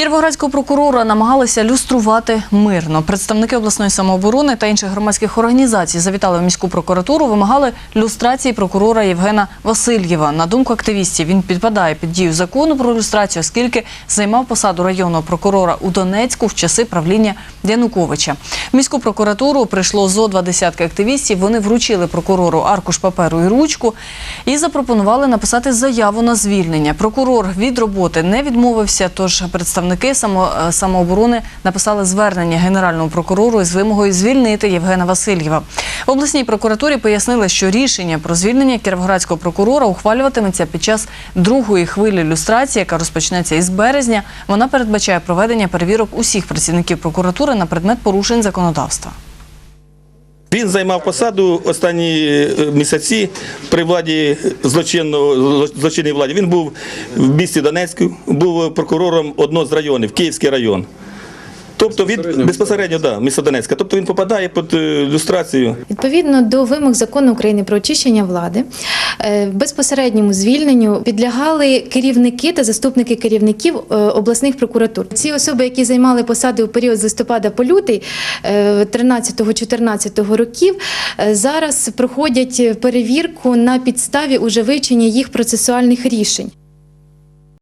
Кіровоградського прокурора намагалися люструвати мирно. Представники обласної самооборони та інших громадських організацій завітали в міську прокуратуру, вимагали люстрації прокурора Євгена Васильєва. На думку активістів, він підпадає під дію закону про люстрацію, оскільки займав посаду районного прокурора у Донецьку в часи правління Януковича. В міську прокуратуру прийшло зо два десятки активістів. Вони вручили прокурору аркуш паперу і ручку і запропонували написати заяву на звільнення. Прокурор від роботи не відмовився, тож представники е, самооборони написали звернення генеральному прокурору із вимогою звільнити Євгена Васильєва. В обласній прокуратурі пояснили, що рішення про звільнення кіровоградського прокурора ухвалюватиметься під час другої хвилі люстрації, яка розпочнеться із березня. Вона передбачає проведення перевірок усіх працівників прокуратури на предмет порушень законодавства. Він займав посаду останні е, місяці при владі злочинного злочинної владі. Він був в місті Донецьку, був прокурором одного з районів, Київський район. Тобто він безпосередньо да, місто Донецька. Тобто він попадає під е, люстрацію. Відповідно до вимог закону України про очищення влади, е, безпосередньому звільненню підлягали керівники та заступники керівників е, обласних прокуратур. Ці особи, які займали посади у період з листопада по лютий 13-14 років, зараз проходять перевірку на підставі уже вивчення їх процесуальних рішень.